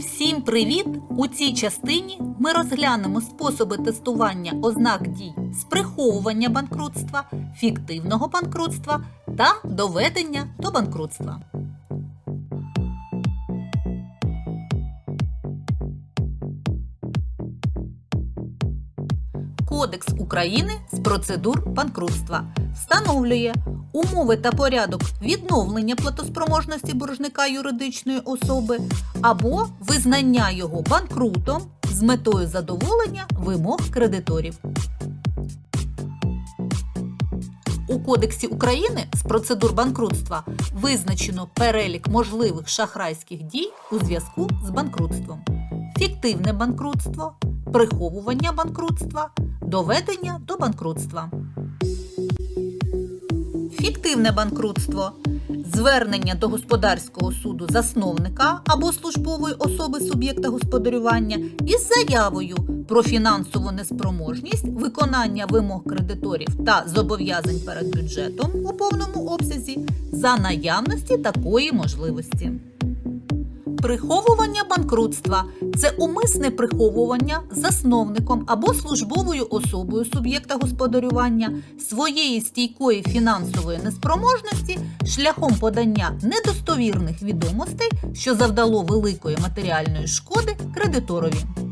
Всім привіт! У цій частині ми розглянемо способи тестування ознак дій з приховування банкрутства, фіктивного банкрутства та доведення до банкрутства. Кодекс України з процедур банкрутства встановлює умови та порядок відновлення платоспроможності боржника юридичної особи або визнання його банкрутом з метою задоволення вимог кредиторів. У Кодексі України з процедур банкрутства визначено перелік можливих шахрайських дій у зв'язку з банкрутством: фіктивне банкрутство, приховування банкрутства, доведення до банкрутства. Фіктивне банкрутство звернення до господарського суду засновника або службової особи суб'єкта господарювання із заявою про фінансову неспроможність виконання вимог кредиторів та зобов'язань перед бюджетом у повному обсязі за наявності такої можливості. Приховування банкрутства це умисне приховування засновником або службовою особою суб'єкта господарювання своєї стійкої фінансової неспроможності шляхом подання недостовірних відомостей, що завдало великої матеріальної шкоди кредиторові.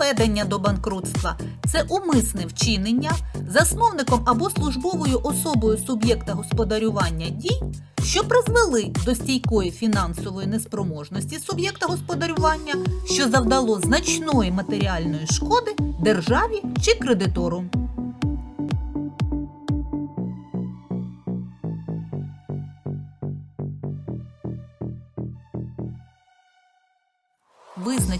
Доведення до банкрутства це умисне вчинення засновником або службовою особою суб'єкта господарювання дій, що призвели до стійкої фінансової неспроможності суб'єкта господарювання, що завдало значної матеріальної шкоди державі чи кредитору.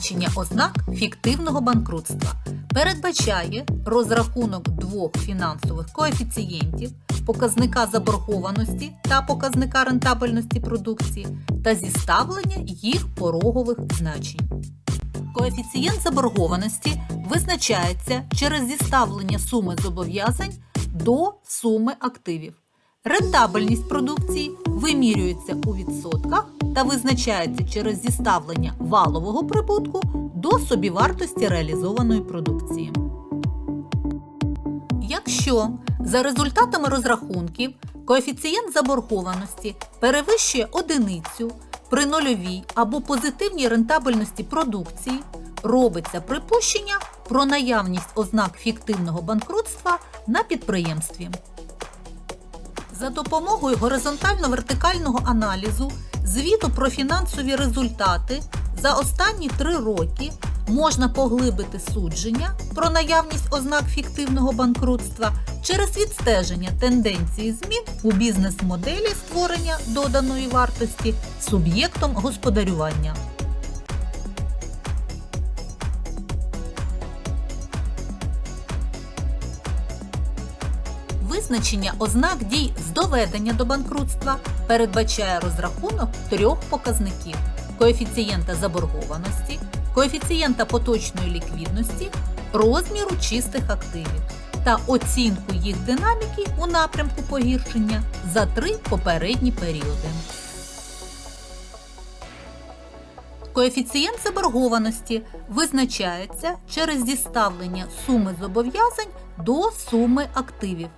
Визначення ознак фіктивного банкрутства передбачає розрахунок двох фінансових коефіцієнтів, показника заборгованості та показника рентабельності продукції та зіставлення їх порогових значень. Коефіцієнт заборгованості визначається через зіставлення суми зобов'язань до суми активів. Рентабельність продукції вимірюється у відсотках та визначається через зіставлення валового прибутку до собівартості реалізованої продукції. Якщо за результатами розрахунків коефіцієнт заборгованості перевищує одиницю при нульовій або позитивній рентабельності продукції, робиться припущення про наявність ознак фіктивного банкрутства на підприємстві. За допомогою горизонтально-вертикального аналізу звіту про фінансові результати за останні три роки можна поглибити судження про наявність ознак фіктивного банкрутства через відстеження тенденції змін у бізнес-моделі створення доданої вартості суб'єктом господарювання. Визначення ознак дій з доведення до банкрутства передбачає розрахунок трьох показників: коефіцієнта заборгованості, коефіцієнта поточної ліквідності, розміру чистих активів та оцінку їх динаміки у напрямку погіршення за три попередні періоди. Коефіцієнт заборгованості визначається через зіставлення суми зобов'язань до суми активів.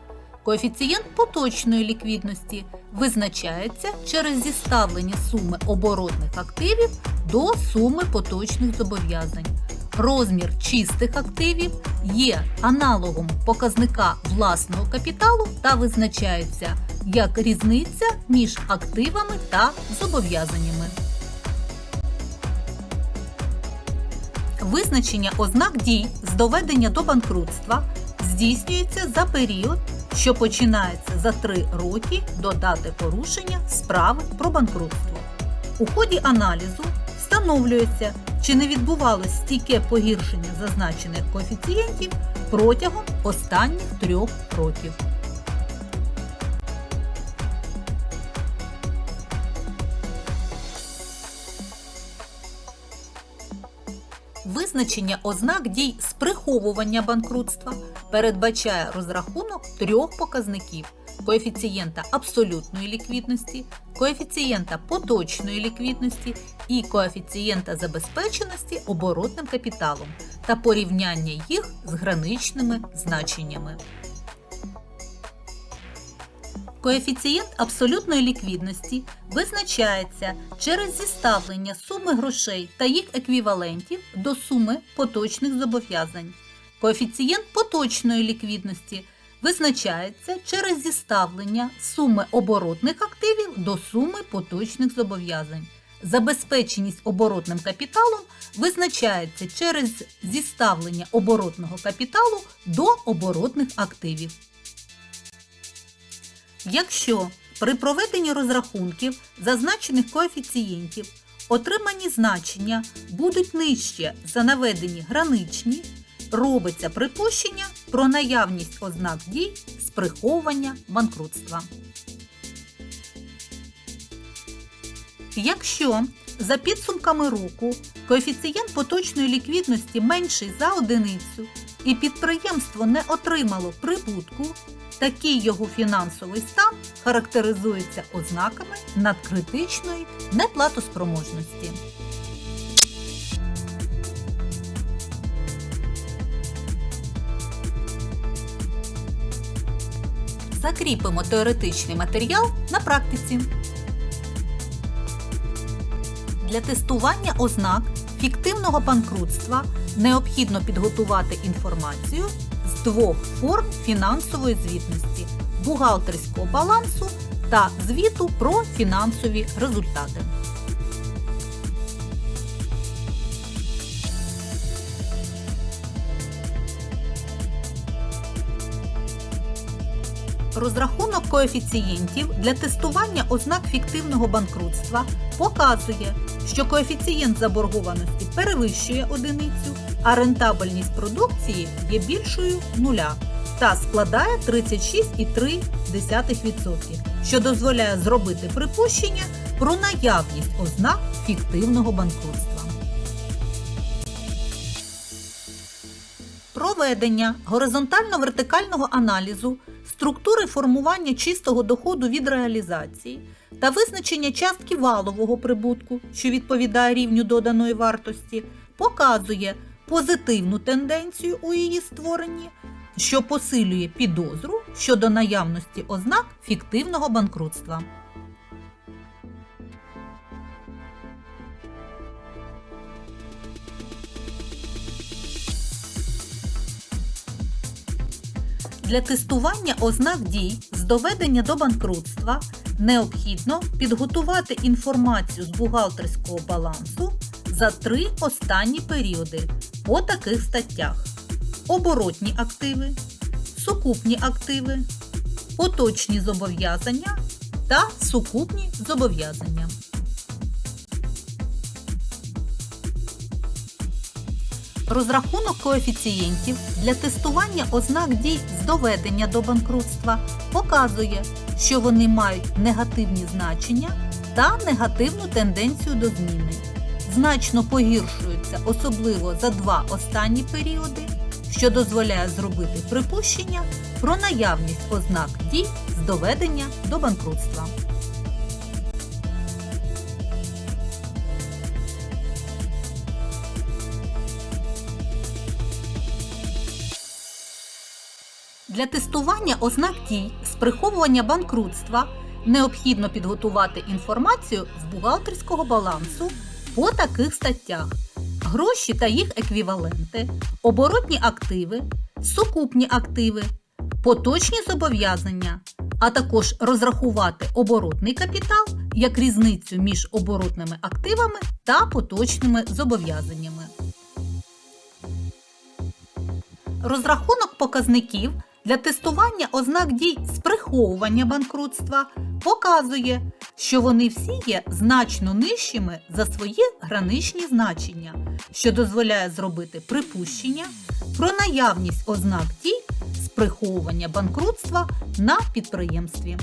Коефіцієнт поточної ліквідності визначається через зіставлення суми оборотних активів до суми поточних зобов'язань. Розмір чистих активів є аналогом показника власного капіталу та визначається як різниця між активами та зобов'язаннями. Визначення ознак дій з доведення до банкрутства здійснюється за період, що починається за 3 роки до дати порушення справи про банкрутство. У ході аналізу встановлюється, чи не відбувалось стійке погіршення зазначених коефіцієнтів протягом останніх трьох років. Визначення ознак дій з приховування банкрутства передбачає розрахунок трьох показників: коефіцієнта абсолютної ліквідності, коефіцієнта поточної ліквідності і коефіцієнта забезпеченості оборотним капіталом та порівняння їх з граничними значеннями. Коефіцієнт абсолютної ліквідності визначається через зіставлення суми грошей та їх еквівалентів до суми поточних зобов'язань. Коефіцієнт поточної ліквідності визначається через зіставлення суми оборотних активів до суми поточних зобов'язань. Забезпеченість оборотним капіталом визначається через зіставлення оборотного капіталу до оборотних активів. Якщо при проведенні розрахунків зазначених коефіцієнтів отримані значення будуть нижче за наведені граничні, робиться припущення про наявність ознак дій з приховування банкрутства. Якщо за підсумками року коефіцієнт поточної ліквідності менший за одиницю і підприємство не отримало прибутку, такий його фінансовий стан характеризується ознаками надкритичної неплатоспроможності. Закріпимо теоретичний матеріал на практиці. Для тестування ознак фіктивного банкрутства необхідно підготувати інформацію двох форм фінансової звітності бухгалтерського балансу та звіту про фінансові результати. Розрахунок коефіцієнтів для тестування ознак фіктивного банкрутства показує, що коефіцієнт заборгованості перевищує одиницю, а рентабельність продукції є більшою нуля та складає 36,3%, що дозволяє зробити припущення про наявність ознак фіктивного банкрутства. Проведення горизонтально-вертикального аналізу структури формування чистого доходу від реалізації та визначення частки валового прибутку, що відповідає рівню доданої вартості, показує позитивну тенденцію у її створенні, що посилює підозру щодо наявності ознак фіктивного банкрутства. Для тестування ознак дій з доведення до банкрутства необхідно підготувати інформацію з бухгалтерського балансу за три останні періоди по таких статтях: оборотні активи, сукупні активи, поточні зобов'язання та сукупні зобов'язання. Розрахунок коефіцієнтів для тестування ознак дій з доведення до банкрутства показує, що вони мають негативні значення та негативну тенденцію до зміни. Значно погіршуються особливо за два останні періоди, що дозволяє зробити припущення про наявність ознак дій з доведення до банкрутства. Для тестування ознак дій з приховування банкрутства необхідно підготувати інформацію з бухгалтерського балансу по таких статтях: гроші та їх еквіваленти, оборотні активи, сукупні активи, поточні зобов'язання, а також розрахувати оборотний капітал як різницю між оборотними активами та поточними зобов'язаннями. Розрахунок показників для тестування ознак дій з приховування банкрутства показує, що вони всі є значно нижчими за свої граничні значення, що дозволяє зробити припущення про наявність ознак дій з приховування банкрутства на підприємстві.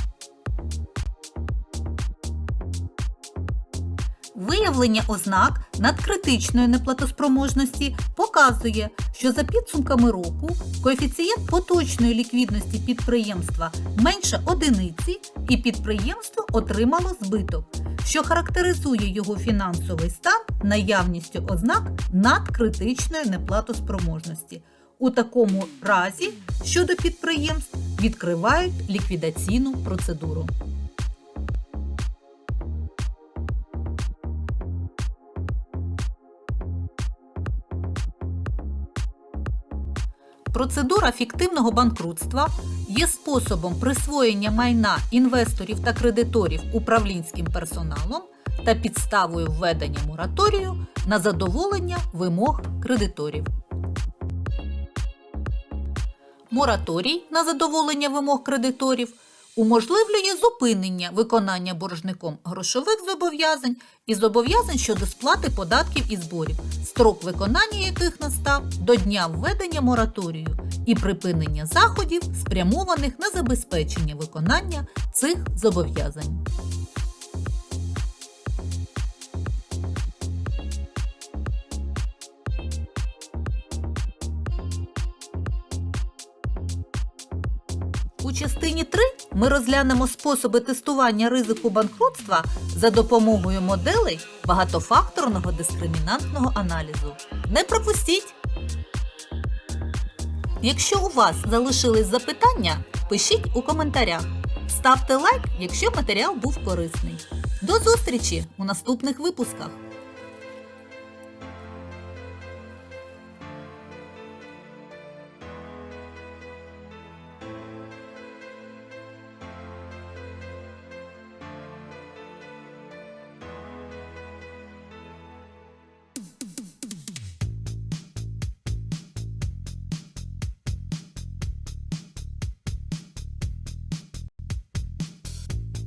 Виявлення ознак надкритичної неплатоспроможності показує, що за підсумками року коефіцієнт поточної ліквідності підприємства менше одиниці і підприємство отримало збиток, що характеризує його фінансовий стан наявністю ознак надкритичної неплатоспроможності. У такому разі щодо підприємств відкривають ліквідаційну процедуру. Процедура фіктивного банкрутства є способом присвоєння майна інвесторів та кредиторів управлінським персоналом та підставою введення мораторію на задоволення вимог кредиторів. Мораторій на задоволення вимог кредиторів уможливлює зупинення виконання боржником грошових зобов'язань і зобов'язань щодо сплати податків і зборів, строк виконання яких настав до дня введення мораторію і припинення заходів, спрямованих на забезпечення виконання цих зобов'язань. Частині 3 ми розглянемо способи тестування ризику банкрутства за допомогою моделей багатофакторного дискримінантного аналізу. Не пропустіть! Якщо у вас залишились запитання, пишіть у коментарях. Ставте лайк, якщо матеріал був корисний. До зустрічі у наступних випусках!